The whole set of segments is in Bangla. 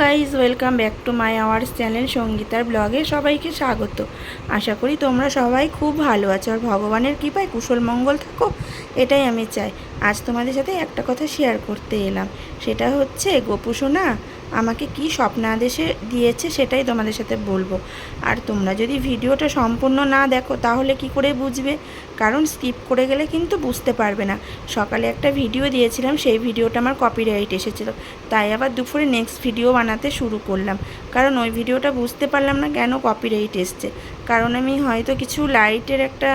Guys welcome back to my ours channel সঙ্গীতার ব্লগে সবাইকে স্বাগত। আশা করি তোমরা সবাই খুব ভালো আছো আর ভগবানের কৃপায় কুশল মঙ্গল থাকো, এটাই আমি চাই। আজ তোমাদের সাথে একটা কথা শেয়ার করতে এলাম। সেটা হচ্ছে, গোপু সোনা আমাকে কি স্বপ্নাদেশে দিয়েছে সেটাই তোমাদের সাথে বলব। আর তোমরা যদি ভিডিওটা সম্পূর্ণ না দেখো, তাহলে কি করে বুঝবে? কারণ স্কিপ করে গেলে কিন্তু বুঝতে পারবে না। সকালে একটা ভিডিও দিয়েছিলাম, সেই ভিডিওটা আমার কপিরাইট এসেছিল। তাই আবার দুপুরে নেক্সট ভিডিও বানাতে শুরু করলাম। কারণ ওই ভিডিওটা বুঝতে পারলাম না কেন কপিরাইট এসছে। কারণ আমি হয়তো কিছু লাইটের একটা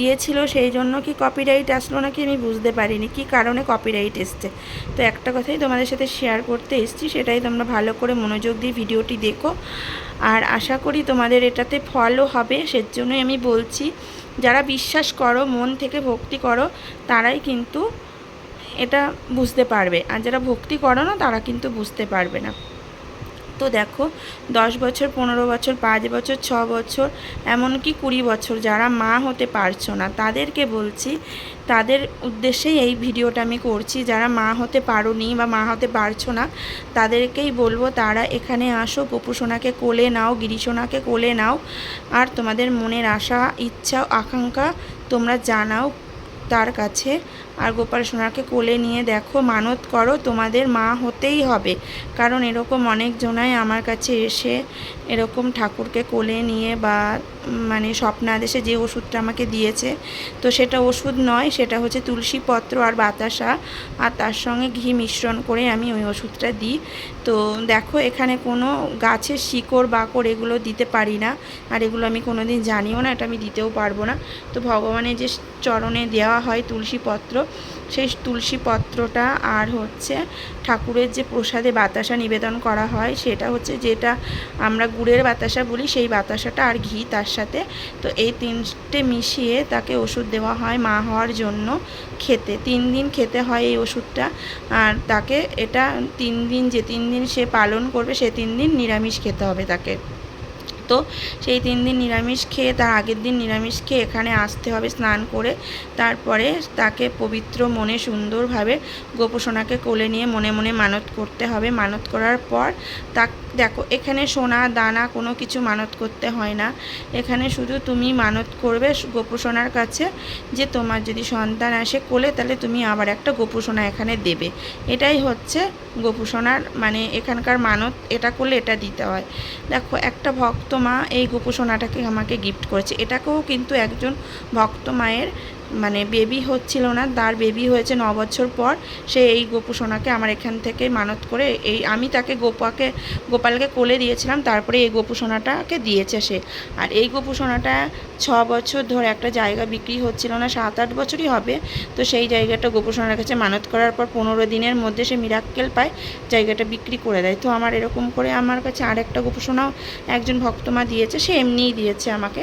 ইয়ে ছিল, সেই জন্য কি কপিরাইট আসলো নাকি আমি বুঝতে পারিনি, কি কারণে কপিরাইট এসছে। তো একটা কথাই তোমাদের সাথে শেয়ার করতে এসছি, সেটাই তোমরা ভালো করে মনোযোগ দিয়ে ভিডিওটি দেখো। আর আশা করি তোমাদের এটাতে ফলও হবে, সেজন্যই আমি বলছি, যারা বিশ্বাস করো, মন থেকে ভক্তি করো, তারাই কিন্তু এটা বুঝতে পারবে। আর যারা ভক্তি করো না, তারা কিন্তু বুঝতে পারবে না। তো দেখো, দশ বছর, পনেরো বছর, পাঁচ বছর, ছ বছর, এমনকি কুড়ি বছর যারা মা হতে পারছ না, তাদেরকে বলছি, তাদের উদ্দেশ্যেই এই ভিডিওটা আমি করছি। যারা মা হতে পারোনি বা মা হতে পারছ না, তাদেরকেই বলব, তারা এখানে আসো গোপুসোনাকে কোলে নাও গিরিসোনাকে কোলে নাও, আর তোমাদের মনের আশা, ইচ্ছা, আকাঙ্ক্ষা তোমরা জানাও তার কাছে। আর গোপাল সোনাকে কোলে নিয়ে দেখো, মানত করো, তোমাদের মা হতেই হবে। কারণ এরকম অনেক জনাই আমার কাছে এসে এরকম ঠাকুরকে কোলে নিয়ে বা মানে স্বপ্নাদেশে যে ওষুধটা আমাকে দিয়েছে, তো সেটা ওষুধ নয়, সেটা হচ্ছে তুলসী পত্র আর বাতাসা। আর তার সঙ্গে ঘি মিশ্রণ করে আমি ওই ওষুধটা দিই। তো দেখো, এখানে কোনো গাছের শিকড়, বাকড় এগুলো দিতে পারি না। আর এগুলো আমি কোনো দিন জানিও না, এটা আমি দিতেও পারব না। তো ভগবানের যে চরণে দেওয়া হয় তুলসী পত্র সেই তুলসী পত্রটা আর হচ্ছে ঠাকুরের যে প্রসাদে বাতাসা নিবেদন করা হয়, সেটা হচ্ছে যেটা আমরা গুড়ের বাতাসা বলি, সেই বাতাসাটা আর ঘি তার সাথে। তো এই তিনটে মিশিয়ে তাকে ওষুধ দেওয়া হয় মা হওয়ার জন্য খেতে। তিন দিন খেতে হয় এই ওষুধটা। আর তাকে এটা তিন দিন, যে তিন দিন সে পালন করবে, সে তিন দিন নিরামিষ খেতে হবে তাকে। তো সেই তিন দিন নিরামিষ খেয়ে তার আগের দিন নিরামিষ খেয়ে এখানে আসতে হবে, স্নান করে। তারপরে তাকে পবিত্র মনে সুন্দরভাবে গোপোষণাকে কোলে নিয়ে মনে মনে মানত করতে হবে। মানত করার পর তা দেখো, এখানে সোনা, দানা কোনো কিছু মানত করতে হয় না। এখানে শুধু তুমি মানত করবে গোপোষণার কাছে যে তোমার যদি সন্তান আসে কোলে, তাহলে তুমি আবার একটা গোপোষণা এখানে দেবে। এটাই হচ্ছে গোপোষণার মানে এখানকার মানত, এটা করলে এটা দিতে হয়। দেখো, একটা ভক্ত মা এই গোপোষণাটাকে আমাকে গিফট করেছে। এটাকেও কিন্তু একজন ভক্ত মায়ের মানে বেবি হচ্ছিল না, তার বেবি হয়েছে ন বছর পর সে এই গোপুসোনাকে আমার এখান থেকে মানত করে এই আমি তাকে গোপাকে, গোপালকে কোলে দিয়েছিলাম, তারপরে এই গোপুসোনাটাকে দিয়েছে সে। আর এই গোপুসোনাটা ছ বছর ধরে একটা জায়গা বিক্রি হচ্ছিল না, সাত আট বছরই হবে। তো সেই জায়গাটা গোপুসোনার কাছে মানত করার পর পনেরো দিনের মধ্যে সে মিরাক্কেল পায়, জায়গাটা বিক্রি করে দেয়। তো আমার এরকম করে আমার কাছে আর একটা গোপুসোনাও একজন ভক্তমা দিয়েছে, সে এমনিই দিয়েছে আমাকে।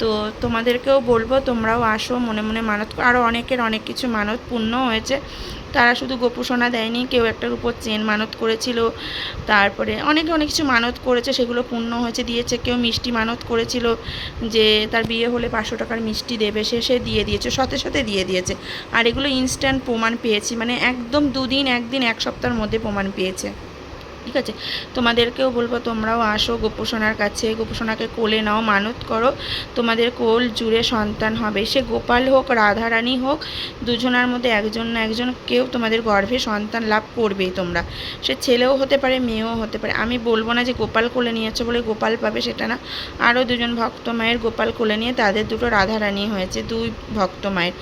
তো তোমাদেরকেও বলব, তোমরাও আসো, মনে মনে মানত। আরও অনেকের অনেক কিছু মানত পূর্ণ হয়েছে। তারা শুধু গোপোষণা দেয়নি, কেউ একটার উপর চেন মানত করেছিল, তারপরে অনেকে অনেক কিছু মানত করেছে, সেগুলো পূর্ণ হয়েছে, দিয়েছে, কেউ মিষ্টি মানত করেছিল, যে তার বিয়ে হলে পাঁচশো টাকার মিষ্টি দেবে, সে সে দিয়ে দিয়েছে, সাথে সাথে দিয়ে দিয়েছে, আর এগুলো ইনস্ট্যান্ট প্রমাণ পেয়েছি মানে একদম দুদিন, একদিন, এক সপ্তাহের মধ্যে প্রমাণ পেয়েছে। ঠিক আছে? তোমাদেরকেও বলব, তোমরাও আসো গোপোষণার কাছে। গোপোষণাকে কোলে নাও, মানত করো। তোমাদের কোল জুড়ে সন্তান হবে। সে গোপাল হোক, রাধারানী হোক, দুজনার মধ্যে একজন না একজন কেউ তোমাদের গর্ভে সন্তান লাভ করবেই তোমরা। সে ছেলেও হতে পারে, মেয়েও হতে পারে। আমি বলব না যে গোপাল কোলে নিয়েছো বলে গোপাল পাবে সেটা না। আরও দুজন ভক্ত মায়ের গোপাল কোলে নিয়ে তাদের দুটো রাধারানী হয়েছে, দুই ভক্ত মায়ের।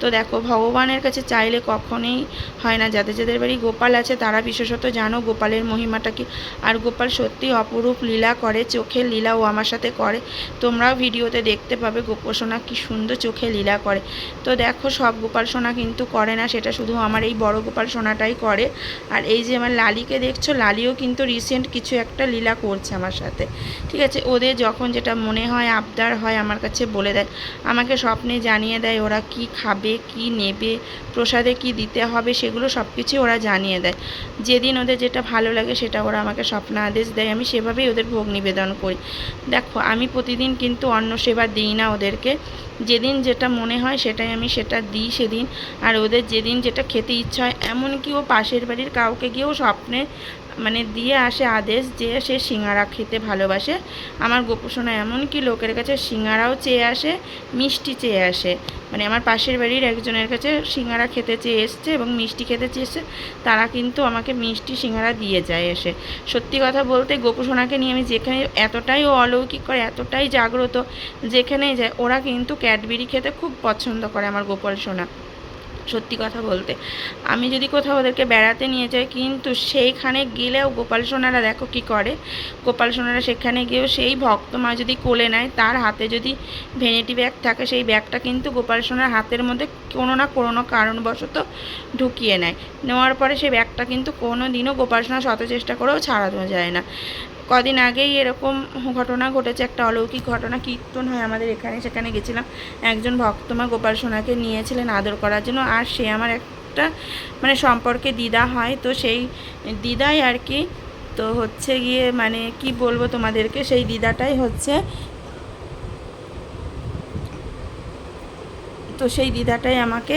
তো দেখো, ভগবানের কাছে চাইলে কখনোই হয় না। যাদের যাদের বাড়ি গোপাল আছে, তারা বিশেষত জানো গোপালের মহিমাটা কি আর গোপাল সত্যি অপরূপ লীলা করে, চোখের লীলা ও আমার সাথে করে। তোমরাও ভিডিওতে দেখতে পাবে গোপসোনা কি সুন্দর চোখে লীলা করে। তো দেখো, সব গোপাল সোনা কিন্তু করে না, সেটা শুধু আমার এই বড় গোপাল সোনাটাই করে। আর এই যে আমার লালিকে দেখছ, লালিও কিন্তু রিসেন্ট কিছু একটা লীলা করছে আমার সাথে। ঠিক আছে, ওদের যখন যেটা মনে হয়, আবদার হয়, আমার কাছে বলে দেয়। আমাকে স্বপ্নে জানিয়ে দেয় ওরা কি খাবে, কি নেবে, প্রসাদে কি দিতে হবে, সেগুলো সব কিছুই ওরা জানিয়ে দেয়। যেদিন ওদের যেটা ভালো লাগে সেটা ওরা আমাকে স্বপ্ন আদেশ দেয়, আমি সেভাবেই ওদের ভোগ নিবেদন করি। দেখো, আমি প্রতিদিন কিন্তু অন্য সেবা দিই না ওদেরকে। যেদিন যেটা মনে হয় সেটাই আমি সেটা দিই সেদিন। আর ওদের যেদিন যেটা খেতে ইচ্ছা হয়, এমনকি ও পাশের বাড়ির কাউকে গিয়েও স্বপ্নে মানে দিয়ে আসে আদেশ যে সে সিঙ্গারা খেতে ভালোবাসে। আমার গোপোষণা এমনকি লোকের কাছে সিঙ্গারাও চেয়ে আসে, মিষ্টি চেয়ে আসে। মানে আমার পাশের বাড়ির একজনের কাছে সিঙ্গারা খেতে চেয়ে এসছে এবং মিষ্টি খেতে চেয়েছে তারা কিন্তু আমাকে মিষ্টি সিঙ্গারা দিয়ে যায় এসে। সত্যি কথা বলতে গোপোষণাকে নিয়ে আমি যেখানে এতটাই অলৌকিক করে এতটাই জাগ্রত যেখানেই যায় ওরা কিন্তু ক্যাডবেরি খেতে খুব পছন্দ করে আমার গোপাল সোনা। সত্যি কথা বলতে। আমি যদি কোথাও ওদেরকে বেড়াতে নিয়ে যাই, কিন্তু সেইখানে গেলেও গোপাল সোনারা দেখো কি করে। গোপাল সোনারা সেখানে গিয়েও সেই ভক্ত মা যদি কোলে নেয়, তার হাতে যদি ভেনিটি ব্যাগ থাকে, সেই ব্যাগটা কিন্তু গোপাল সোনার হাতের মধ্যে কোনো না কোনো কারণবশত ঢুকিয়ে নেয়। নেওয়ার পরে সেই ব্যাগটা কিন্তু কোনো দিনও গোপাল সোনা শত চেষ্টা করেও ছাড়ানো যায় না। কদিন আগেই এরকম ঘটনা ঘটেছে, একটা অলৌকিক ঘটনা, কীর্তন হয় আমাদের এখানে, সেখানে গেছিলাম। একজন ভক্তমা গোপাল সোনাকে নিয়েছিলেন আদর করার জন্য, আর সে আমার একটা মানে সম্পর্কে দিদা হয়, তো সেই দিদাই আর কি, তো হচ্ছে গিয়ে মানে কি বলব তোমাদেরকে, সেই দিদাটাই হচ্ছে তো সেই দিদাটাই আমাকে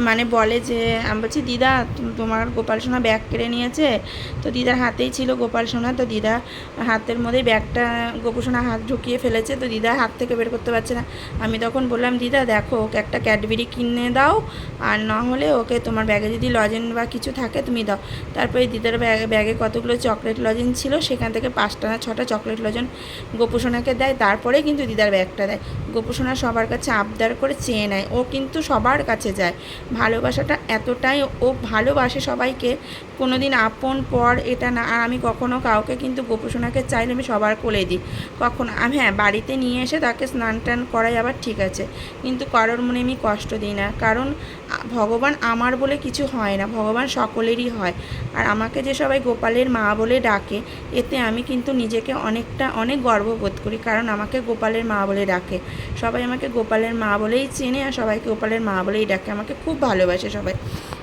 মানে বলে যে, আমি বলছি, দিদা তোমার গোপাল সোনা ব্যাগ কেড়ে নিয়েছে। তো দিদার হাতেই ছিল গোপাল সোনা। তো দিদা হাতের মধ্যেই ব্যাগটা গোপু সোনা হাত ঢুকিয়ে ফেলেছে। তো দিদা হাত থেকে বের করতে পারছে না। আমি তখন বললাম, দিদা, দেখো, ওকে একটা ক্যাডবেরি কিনে দাও। আর না হলে ওকে তোমার ব্যাগে যদি লজেন বা কিছু থাকে, তুমি দাও। তারপরে দিদার ব্যাগে ব্যাগে কতগুলো চকলেট লজেন ছিল, সেখান থেকে পাঁচটা না ছটা চকলেট লজেন গোপু সোনাকে দেয়। তারপরে কিন্তু দিদার ব্যাগটা দেয়। গোপু সোনা সবার কাছে আবদার করে চেয়ে নেয়। ও কিন্তু সবার কাছে যায়। ভালোবাসাটা এতটাই ও ভালোবাসে সবাইকে। কোনো দিন আপন, পর এটা না, আর আমি কখনও কাউকে কিন্তু গোপোষণাকে চাইলে আমি সবার কোলে দিই। কখন, আমি হ্যাঁ বাড়িতে নিয়ে এসে তাকে স্নান টান করাই আবার ঠিক আছে, কিন্তু কারোর মনে আমি কষ্ট দিই না। কারণ, ভগবান আমার বলে কিছু হয় না, ভগবান সকলেরই হয়। আর আমাকে যে সবাই গোপালের মা বলে ডাকে, এতে আমি কিন্তু নিজেকে অনেকটা, অনেক গর্ববোধ করি। কারণ আমাকে গোপালের মা বলে ডাকে। সবাই আমাকে গোপালের মা বলেই চেনে, আর সবাইকে গোপালের মা বলেই ডাকে। আমাকে খুব ভালোবাসে সবাই।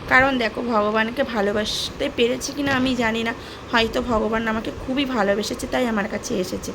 কারণ দেখো ভগবানকে ভালোবাসতে পেরেছি কিনা আমি জানি না। হয়তো ভগবান আমাকে খুবই ভালোবেসেছে, তাই আমার কাছে এসেছে।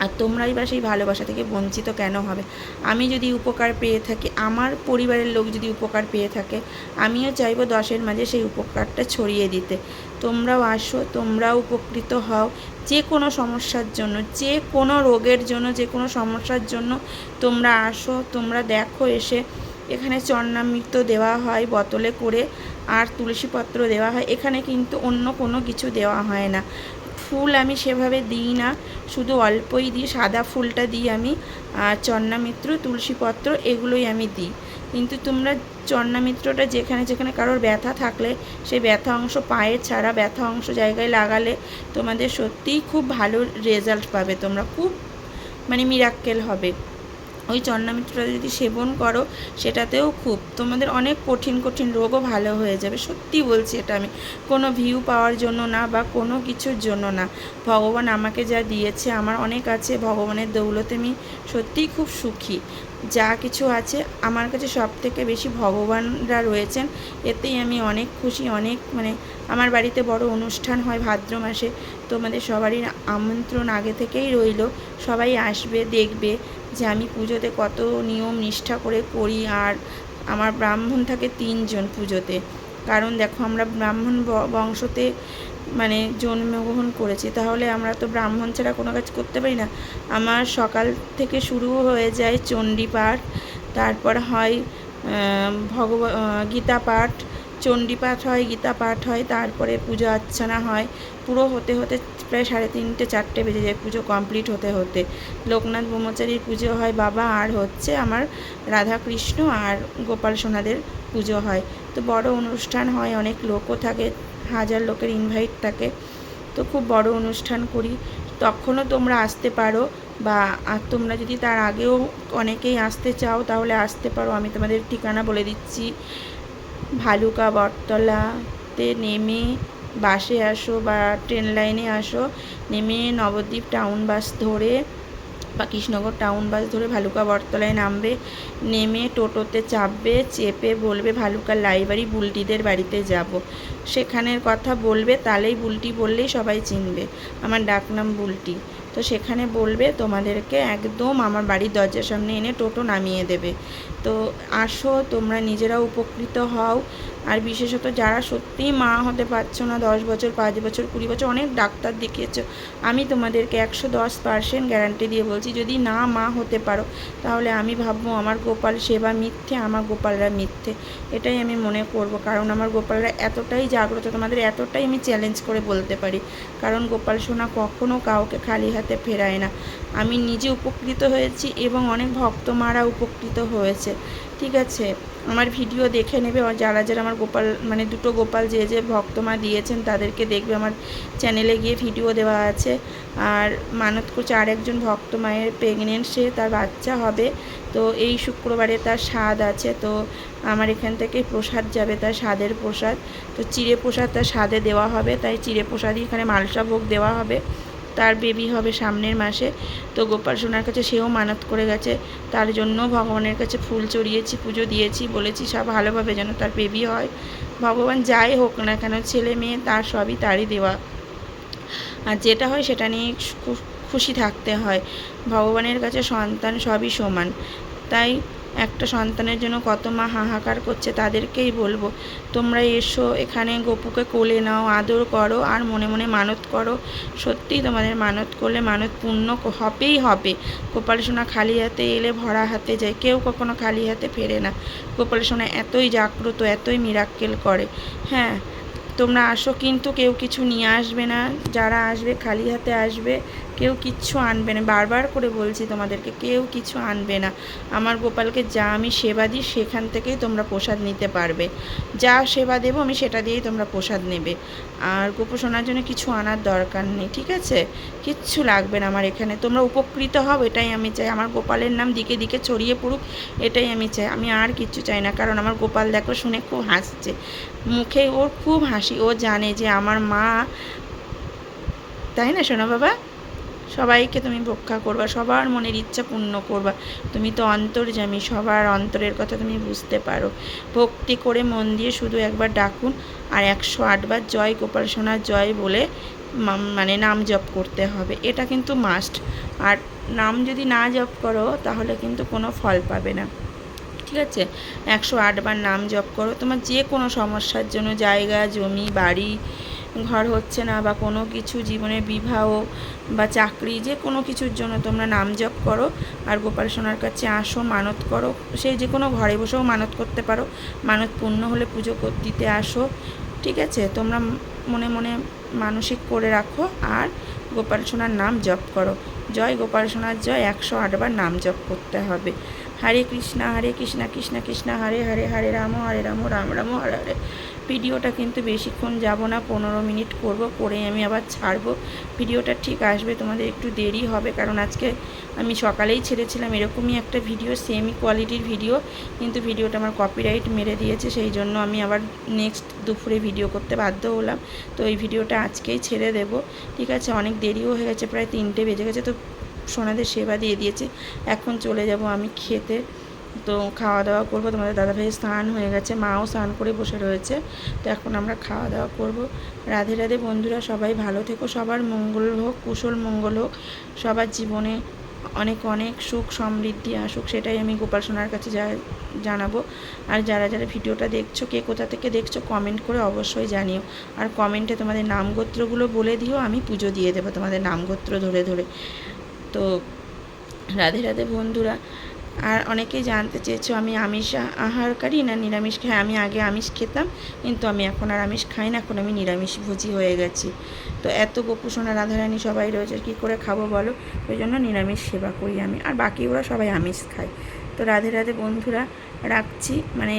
আর তোমরাই বা সেই ভালোবাসা থেকে বঞ্চিত কেন হবে? আমি যদি উপকার পেয়ে থাকি, আমার পরিবারের লোক যদি উপকার পেয়ে থাকে, আমিও চাইব দশের মাঝে সেই উপকারটা ছড়িয়ে দিতে। তোমরাও আসো, তোমরাও উপকৃত হও। যে কোনো সমস্যার জন্য, যে কোনো রোগের জন্য, যে কোনো সমস্যার জন্য তোমরা আসো, তোমরা দেখো এসে এখানে চন্নামৃত দেওয়া হয়, বোতলে করে আর তুলসীপত্র দেওয়া হয়। এখানে কিন্তু অন্য কোনো কিছু দেওয়া হয় না। ফুল আমি সেভাবে দিই না, শুধু অল্পই দিই, সাদা ফুলটা দিই আমি, আর চন্নামিত্র তুলসীপত্র এগুলোই আমি দিই। কিন্তু তোমরা চন্নামিত্রটা যেখানে যেখানে কারোর ব্যথা থাকলে, সেই ব্যথা অংশ পায়ের ছাড়া, ব্যথা অংশ জায়গায় লাগালে তোমাদের সত্যিই খুব ভালো রেজাল্ট পাবে তোমরা। খুব মানে মিরাক্কেল হবে। ওই চন্নামিত্রটা যদি সেবন করো, সেটাতেও খুব তোমাদের অনেক কঠিন কঠিন রোগও ভালো হয়ে যাবে। সত্যি বলছি এটা আমি। কোনো ভিউ পাওয়ার জন্য না বা কোনো কিছুর জন্য না। ভগবান আমাকে যা দিয়েছে, আমার অনেক আছে। ভগবানের দৌলতে আমি সত্যিই খুব সুখী। যা কিছু আছে, আমার কাছে সব থেকে বেশি ভগবানরা রয়েছেন, এতেই আমি অনেক খুশি, অনেক মানে আমার বাড়িতে বড় অনুষ্ঠান হয় ভাদ্র মাসে। তোমাদের সবারই আমন্ত্রণ আগে থেকেই রইল। সবাই আসবে, দেখবে। যে আমি পুজোতে কত নিয়ম নিষ্ঠা করে করি আর আমার ব্রাহ্মণ থাকে তিনজন পুজোতে। কারণ দেখো আমরা ব্রাহ্মণ বংশতে মানে জন্মগ্রহণ করেছি, তাহলে আমরা তো ব্রাহ্মণ ছাড়া কোনো কাজ করতে পারি না। আমার সকাল থেকে শুরু হয়ে যায় চণ্ডী পাঠ, তারপর হয় ভগব গীতা পাঠ, চণ্ডী পাঠ হয়, গীতা পাঠ হয়, তারপরে পূজা অর্চনা হয়। পুরো হতে হতে প্রায় সাড়ে তিনটে, চারটে বেজে যায় পুজো কমপ্লিট হতে হতে। লোকনাথ ব্রহ্মচারীর পুজো হয় বাবা আর হচ্ছে আমার রাধাকৃষ্ণ আর গোপাল সোনাদের পুজো হয়। তো বড় অনুষ্ঠান হয়, অনেক লোকও থাকে, হাজার লোকের ইনভাইট থাকে। তো খুব বড় অনুষ্ঠান করি। তখনও তোমরা আসতে পারো বা আর তোমরা যদি তার আগেও অনেকেই আসতে চাও তাহলে আসতে পারো। আমি তোমাদের ঠিকানা বলে দিচ্ছি। ভালুকা বটতলাতে নেমে বাসে আসো বা ট্রেন লাইনে আসো, নেমে নবদ্বীপ টাউন বাস ধরে বা কৃষ্ণনগর টাউন বাস ধরে ভালুকা বটতলায় নামবে, নেমে টোটোতে চাপবে, চেপে বলবে, ভালুকা লাইব্রেরি বুলটিদের বাড়িতে যাব। সেখানের কথা বলবে তাহলেই বুলটি বললেই সবাই চিনবে, আমার ডাকনাম বুলটি। তো সেখানে বলবে, তোমাদেরকে একদম আমার বাড়ির দরজার সামনে এনে টোটো নামিয়ে দেবে। তো আসো, তোমরা নিজেরাও উপকৃত হও। আর বিশেষত যারা সত্যিই মা হতে পারছ না, দশ বছর, পাঁচ বছর, কুড়ি বছর, অনেক ডাক্তার দেখিয়েছো, আমি তোমাদেরকে একশো দশ পার্সেন্ট গ্যারান্টি দিয়ে বলছি, যদি না মা হতে পারো, তাহলে আমি ভাববো আমার গোপাল সেবা মিথ্যে, আমার গোপালরা মিথ্যে। এটাই আমি মনে করব, কারণ আমার গোপালরা এতটাই জাগ্রত, তোমাদের এতটাই আমি চ্যালেঞ্জ করে বলতে পারি। কারণ গোপাল সোনা কখনও কাউকে খালি হাতে ফেরায় না। আমি নিজে উপকৃত হয়েছি এবং অনেক ভক্ত মারা উপকৃত হয়েছে। ঠিক আছে, আমার ভিডিও দেখে নেবে যারা যারা আমার গোপাল মানে দুটো গোপাল যে যে ভক্তমা দিয়েছেন, তাদেরকে দেখবে, আমার চ্যানেলে গিয়ে ভিডিও দেওয়া আছে। আর মানত করছে আর একজন ভক্ত মায়ের প্রেগনেন্ট সে তার বাচ্চা হবে, তো এই শুক্রবারে তার স্বাদ আছে, তো আমার এখান থেকে প্রসাদ যাবে তার স্বাদের প্রসাদ। তো চিড়ে প্রসাদ তার স্বাদে দেওয়া হবে, তাই চিড়ে প্রসাদই এখানে মালসা ভোগ দেওয়া হবে। তার বেবি হবে সামনের মাসে। তো গোপাল সোনার কাছে সেও মানত করে গেছে। তার জন্য ভগবানের কাছে ফুল চড়িয়েছি, পুজো দিয়েছি, বলেছি সব ভালোভাবে যেন তার বেবি হয়। ভগবান যাই হোক না কেন, ছেলে মেয়ে তার সবই তারই দেওয়া। আর যেটা হয় সেটা নিয়ে খুশি থাকতে হয়। ভগবানের কাছে সন্তান সবই সমান। তাই একটা সন্তানের জন্য কত মা হাহাকার করছে তাদেরকেই বলব। তোমরা এসো এখানে, গপুকে কোলে নাও, আদর করো আর মনে মনে মানত করো। সত্যিই তোমাদের মানত করলে মানত পূর্ণ হবেই হবে। গোপাল সোনা খালি হাতে এলে ভরা হাতে যায়, কেউ কখনো খালি হাতে ফেরে না। গোপাল সোনা এতই জাগ্রত, এতই মিরাক্কেল করে। হ্যাঁ তোমরা আসো, কিন্তু কেউ কিছু নিয়ে আসবে না। যারা আসবে খালি হাতে আসবে। কেউ কিচ্ছু আনবে না। বারবার করে বলছি তোমাদেরকে, কেউ কিছু আনবে না। আমার গোপালকে যা আমি সেবা দিই, সেখান থেকেই তোমরা প্রসাদ নিতে পারবে। যা সেবা দেবো, আমি সেটা দিয়েই তোমরা প্রসাদ নেবে। আর গোপোষণার জন্য কিছু আনার দরকার নেই, ঠিক আছে? কিচ্ছু লাগবে না আমার এখানে। তোমরা উপকৃত হও, এটাই আমি চাই। আমার গোপালের নাম দিকে দিকে ছড়িয়ে পড়ুক, এটাই আমি চাই। আমি আর কিচ্ছু চাই না, কারণ আমার গোপাল দেখো শুনে খুব হাসছে। মুখে ওর খুব হাসি। ও জানে যে আমার মা, তাই না সোনা বাবা? সবাইকে তুমি রক্ষা করবা, সবার মনের ইচ্ছা পূর্ণ করবা। তুমি তো অন্তর্জামী সবার অন্তরের কথা তুমি বুঝতে পারো। ভক্তি করে মন দিয়ে শুধু একবার ডাকুন আর একশো আটবার জয় গোপাল সোনার জয় বলে মানে নাম জপ করতে হবে। এটা কিন্তু মাস্ট আর নাম যদি না জপ করো, তাহলে কিন্তু কোনো ফল পাবে না। ঠিক আছে? একশো আটবার নাম জপ করো। তোমার যে কোনো সমস্যার জন্য জায়গা, জমি, বাড়ি ঘর হচ্ছে না বা কোনো কিছু জীবনে বিবাহ বা চাকরি যে কোনো কিছুর জন্য তোমরা নাম জপ করো আর গোপাল সোনার কাছে আসো, মানত করো। সেই যে কোনো ঘরে বসেও মানত করতে পারো। মানত পূর্ণ হলে পুজো দিতে আসো। ঠিক আছে? তোমরা মনে মনে মানসিক করে রাখো আর গোপাল সোনার নাম জপ করো। জয় গোপাল সোনার জয়। একশো আটবার নাম জপ করতে হবে। হরে কৃষ্ণা হরে কৃষ্ণা, কৃষ্ণ কৃষ্ণ, হরে হরে হরে রাম হরে রাম রাম রাম, হরে হরে। ভিডিওটা কিন্তু বেশিক্ষণ যাব না, পনেরো মিনিট করব করে আমি আবার ছাড়বো। ভিডিওটা ঠিক আসবে, তোমাদের একটু দেরি হবে, কারণ আজকে আমি সকালেই ছেড়েছিলাম, এরকমই একটা ভিডিও সেমি কোয়ালিটির ভিডিও, কিন্তু ভিডিওটা আমার কপিরাইট মেরে দিয়েছে, সেই জন্য আমি আবার নেক্সট দুপুরে ভিডিও করতে বাধ্য হলাম। তো এই ভিডিওটা আজকেই ছেড়ে দেব। ঠিক আছে, অনেক দেরিও হয়ে গেছে, প্রায় তিনটে বেজে গেছে, তো সোনাদের সেবা দিয়ে দিয়েছে। এখন চলে যাব আমি খেতে। তো খাওয়া দাওয়া করব। তোমাদের দাদা দাদাভাই স্নান হয়ে গেছে। মাও স্নান করে বসে রয়েছে। তো এখন আমরা খাওয়া দাওয়া করব। রাধে রাধে বন্ধুরা, সবাই ভালো থেকো। সবার মঙ্গল হোক, কুশল মঙ্গল হোক। সবার জীবনে অনেক অনেক সুখ, সমৃদ্ধি আসুক, সেটাই আমি গোপাল সোনার কাছে যা, জানাব। আর যারা যারা ভিডিওটা দেখছ, কে কোথা থেকে দেখছ কমেন্ট করে অবশ্যই জানিও। আর কমেন্টে তোমাদের নামগোত্রগুলো বলে দিও, আমি পুজো দিয়ে দেবো তোমাদের নামগোত্র ধরে ধরে। তো রাধে রাধে বন্ধুরা, আর অনেকেই জানতে চেয়েছো আমি আমিষ আহারকারী না নিরামিষ খাই? আমি আগে আমিষ খেতাম, কিন্তু আমি এখন আর আমিষ খাই না, এখন আমি নিরামিষ ভোজি হয়ে গেছি। তো এত গোপুসোনা রাধারানী সবাই রয়েছে, কী করে খাব বলো? ওই জন্য নিরামিষ সেবা করি আমি, আর বাকি ওরা সবাই আমিষ খায়। তো রাধে রাধে বন্ধুরা, রাখছি মানে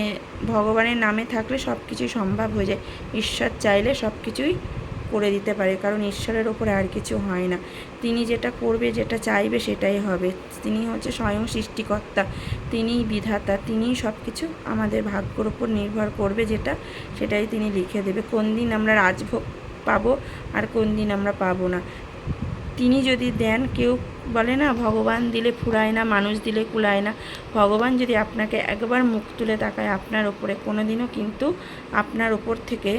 ভগবানের নামে থাকলে সব কিছুই সম্ভব হয়ে যায়। ঈশ্বর চাইলে সব কিছুই করে দিতে পারে, কারণ ঈশ্বরের ওপরে আর কিছু হয় না। তিনি যেটা করবে, যেটা চাইবে, সেটাই হবে। তিনি হচ্ছে স্বয়ং সৃষ্টিকর্তা, তিনিই বিধাতা, তিনিই সব কিছু আমাদের ভাগ্যর ওপর নির্ভর করবে যেটা, সেটাই তিনি লিখে দেবে। কোন দিন আমরা রাজভোগ পাবো আর কোন দিন আমরা পাবো না। তিনি যদি দেন, কেউ বলে না, ভগবান দিলে ফুরায় না, মানুষ দিলে কুলায় না। ভগবান যদি আপনাকে একবার মুখ তুলে তাকায় আপনার ওপরে কোনো দিনও কিন্তু আপনার ওপর থেকে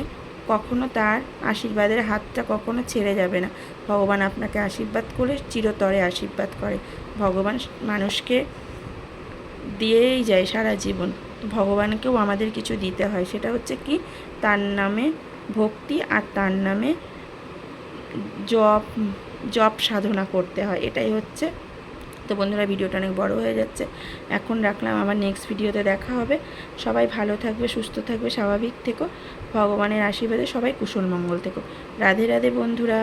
কখনো তার আশীর্বাদের হাতটা কখনো ছেড়ে যাবে না। ভগবান আপনাকে আশীর্বাদ করে চিরতরে আশীর্বাদ করে। ভগবান মানুষকে দিয়েই যায় সারা জীবন। ভগবানকেও আমাদের কিছু দিতে হয়। সেটা হচ্ছে কি? তার নামে ভক্তি আর তার নামে জপ জপ সাধনা করতে হয়। এটাই হচ্ছে তো বন্ধুরা ভিডিওটা অনেক বড় হয়ে যাচ্ছে। এখন রাখলাম আমার নেক্সট ভিডিওতে দেখা হবে। সবাই ভালো থাকবে, সুস্থ থাকবে, স্বাভাবিক থেকো। ভগবানের আশীর্বাদে সবাই কুশল মঙ্গল থেকো। রাধে রাধে বন্ধুরা।